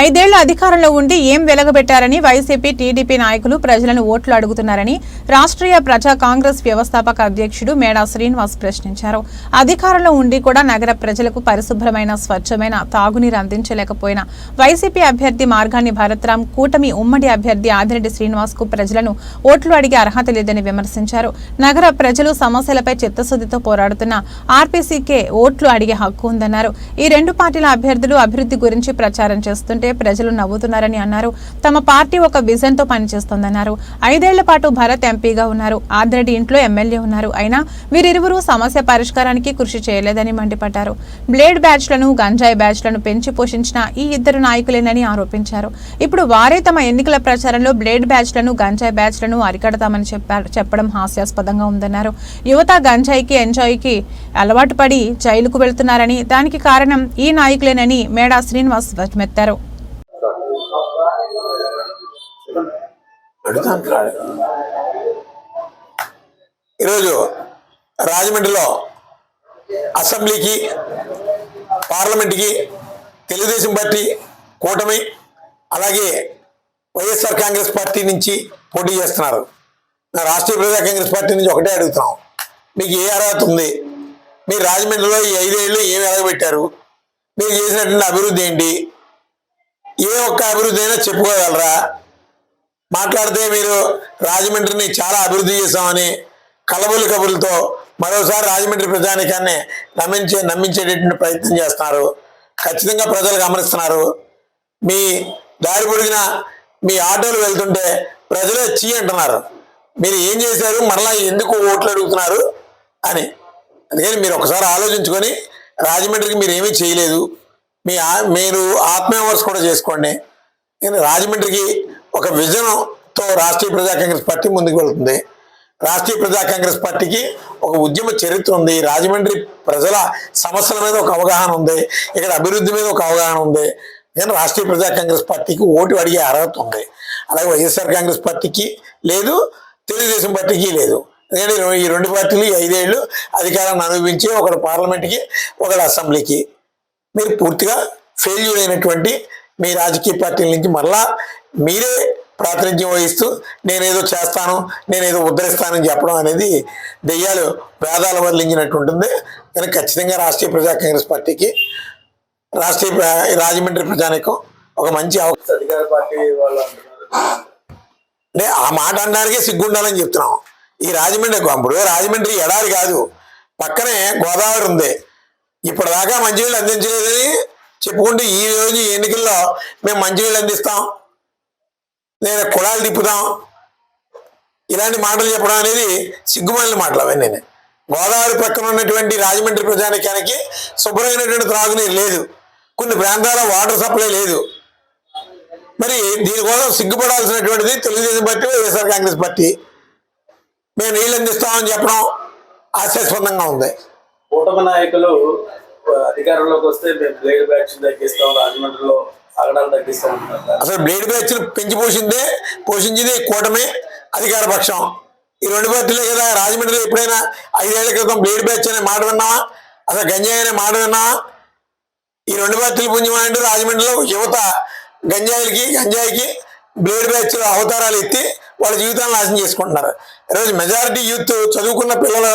ఐదేళ్ళ అధికారంలో ఉండి ఏం వెలగబెట్టారని వైసీపీ టీడీపీ నాయకులు ప్రజలను ఓట్లు అడుగుతున్నారని రాష్ట్రీయ ప్రజా కాంగ్రెస్ వ్యవస్థాపక అధ్యక్షుడు మేడా శ్రీనివాస్ ప్రశ్నించారు. అధికారంలో ఉండి కూడా నగర ప్రజలకు పరిశుభ్రమైన స్వచ్ఛమైన తాగునీరు అందించలేకపోయిన వైసీపీ అభ్యర్థి మార్గాన్ని భరత్రాం కూటమి ఉమ్మడి అభ్యర్థి ఆదిరెడ్డి శ్రీనివాస్కు ప్రజలను ఓట్లు అడిగే అర్హత లేదని విమర్శించారు. నగర ప్రజలు సమస్యలపై చిత్తశుద్ధితో పోరాడుతున్న ఆర్పీసీకే ఓట్లు అడిగే హక్కు ఉందన్నారు. ఈ రెండు పార్టీల అభ్యర్థులు అభివృద్ధి గురించి ప్రచారం చేస్తుంటే ప్రజలు నవ్వుతున్నారని అన్నారు. తమ పార్టీ ఒక విజన్తో పనిచేస్తోందన్నారు. ఐదేళ్ళ పాటు భరత్ ఎంపీగా ఉన్నారు. ఆదిరెడ్డి ఇంట్లో ఎమ్మెల్యే ఉన్నారు. అయినా వీరిరువురు సమస్య పరిష్కారానికి కృషి చేయలేదని మండిపడ్డారు. బ్లేడ్ బ్యాచ్లను గంజాయి బ్యాచ్లను పెంచి పోషించిన ఈ ఇద్దరు నాయకులేనని ఆరోపించారు. ఇప్పుడు వారే తమ ఎన్నికల ప్రచారంలో బ్లేడ్ బ్యాచ్లను గంజాయి బ్యాచ్లను అరికడతామని చెప్పారు. చెప్పడం హాస్యాస్పదంగా ఉందన్నారు. యువత గంజాయికి ఎంజాయ్కి అలవాటు పడి జైలుకు వెళ్తున్నారని దానికి కారణం ఈ నాయకులేనని మేడా శ్రీనివాస్ ధ్వజమెత్తారు అడుగుతాను. కాదు ఈరోజు రాజమండ్రిలో అసెంబ్లీకి పార్లమెంట్కి తెలుగుదేశం పార్టీ కూటమి అలాగే వైఎస్ఆర్ కాంగ్రెస్ పార్టీ నుంచి పోటీ చేస్తున్నారు. నా రాష్ట్రీయ ప్రజా కాంగ్రెస్ పార్టీ నుంచి ఒకటే అడుగుతున్నాం. మీకు ఏ అర్హత ఉంది? మీరు రాజమండ్రిలో ఈ ఐదేళ్ళు ఏమి ఎలాగబెట్టారు? మీరు చేసినటువంటి అభివృద్ధి ఏంటి? ఏ ఒక్క అభివృద్ధి అయినా చెప్పుకోగలరా? మాట్లాడితే మీరు రాజమండ్రిని చాలా అభివృద్ధి చేశామని కలబులు కబుర్లతో మరోసారి రాజమండ్రి ప్రజానికాన్ని నమ్మించే నమ్మించేటటువంటి ప్రయత్నం చేస్తున్నారు. ఖచ్చితంగా ప్రజలు గమనిస్తున్నారు. మీ దారి పొడిగిన మీ ఆటోలు వెళ్తుంటే ప్రజలే చీ అంటున్నారు. మీరు ఏం చేశారు? మరలా ఎందుకు ఓట్లు అడుగుతున్నారు? అని. అందుకని మీరు ఒకసారి ఆలోచించుకొని రాజమండ్రికి మీరు ఏమీ చేయలేదు. మీ మీరు ఆత్మవిమర్శ కూడా చేసుకోండి. రాజమండ్రికి ఒక విజన్తో రాష్ట్రీయ ప్రజా కాంగ్రెస్ పార్టీ ముందుకు వెళ్తుంది. రాష్ట్రీయ ప్రజా కాంగ్రెస్ పార్టీకి ఒక ఉద్యమ చరిత్ర ఉంది. రాజమండ్రి ప్రజల సమస్యల మీద ఒక అవగాహన ఉంది. ఇక్కడ అభివృద్ధి మీద ఒక అవగాహన ఉంది. కానీ రాష్ట్రీయ ప్రజా కాంగ్రెస్ పార్టీకి ఓటు అడిగే అర్హత ఉంది. అలాగే వైఎస్ఆర్ కాంగ్రెస్ పార్టీకి లేదు తెలుగుదేశం పార్టీకి లేదు. ఎందుకంటే ఈ రెండు పార్టీలు ఐదేళ్ళు అధికారాన్ని అనుభవించి ఒకడు పార్లమెంట్కి ఒకడు అసెంబ్లీకి. మీరు పూర్తిగా ఫెయిల్యూర్ అయినటువంటి మీ రాజకీయ పార్టీల నుంచి మరలా మీరే ప్రాతినిధ్యం వహిస్తూ నేనేదో చేస్తాను నేనేదో ఉద్ధరిస్తానని చెప్పడం అనేది దెయ్యాలు వేదాలు వదిలించినట్టు ఉంటుంది. కానీ ఖచ్చితంగా రాష్ట్రీయ ప్రజా కాంగ్రెస్ పార్టీకి రాష్ట్రీయ రాజమండ్రి ప్రజానికం ఒక మంచి అవకాశం. అధికార పార్టీ వాళ్ళు అంటున్నారు. అంటే ఆ మాట అనడానికే సిగ్గుండాలని చెప్తున్నాం. ఈ రాజమండ్రి ఇప్పుడు రాజమండ్రి ఎడారి కాదు. పక్కనే గోదావరి ఉంది. ఇప్పటిదాకా మంచినీళ్ళు అందించలేదని చెప్పుకుంటే ఈ రోజు ఎన్నికల్లో మేము మంచినీళ్ళు అందిస్తాం నేను కుళాలు తిప్పుతాం. ఇలాంటి మాటలు చెప్పడం అనేది సిగ్గుమాలిన మాటలు అవన్నీ. నేను గోదావరి పక్కన ఉన్నటువంటి రాజమండ్రి ప్రజానికానికి శుభ్రమైనటువంటి త్రాగునీరు లేదు. కొన్ని ప్రాంతాల్లో వాటర్ సప్లై లేదు. మరి దీనికోసం సిగ్గుపడాల్సినటువంటిది Telugu Desam party YSR Congress party. మేము నీళ్ళు అందిస్తామని చెప్పడం ఆశాస్పదంగా ఉంది. కూటమి నాయకులు అధికారంలోకి వస్తే మేము బ్లేడ్ బ్యాచ్ తగ్గిస్తాం రాజమండ్రిలో అగడాలు తగ్గిస్తాం అసలు బ్లేడ్ బ్యాచ్ పెంచి పోసిందే పోషించింది కూటమి అధికార పక్షం. ఈ రెండు పార్టీలే కదా రాజమండ్రిలో ఎప్పుడైనా ఐదేళ్ళ క్రితం బ్లేడ్ బ్యాచ్ అనే మాట విన్నావా? అసలు గంజాయి అనే మాట విన్నావా? ఈ రెండు పార్టీలు పుణ్యమా అంటే రాజమండ్రిలో యువత గంజాయిలకి గంజాయికి బ్లేడ్ బ్యాచ్ అవతారాలు ఎత్తి వాళ్ళ జీవితాలను నాశనం చేసుకుంటున్నారు. ఈరోజు మెజారిటీ యూత్ చదువుకున్న పిల్లలు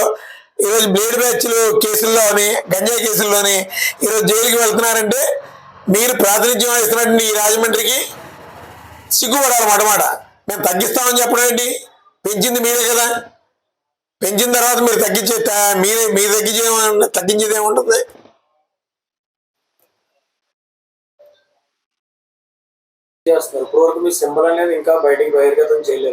ఈరోజు బ్లేడ్ బ్యాచ్లు కేసుల్లోని గంజాయి కేసుల్లోని ఈరోజు జైలుకి వెళ్తున్నారంటే మీరు ప్రాతినిధ్యం వహిస్తున్నటువంటి ఈ రాజమండ్రికి సిగ్గుపడాలి మాట మేము తగ్గిస్తామని చెప్పడం ఏంటి? పెంచింది మీరే కదా. పెంచిన తర్వాత మీరు తగ్గించే మీరే మీరు తగ్గించే తగ్గించేది ఏముంటుంది చేస్తున్నారు. ఇప్పటివరకు మీ సింబల్ అనేది ఇంకా బయటికి బహిర్గతం చేయలేదు.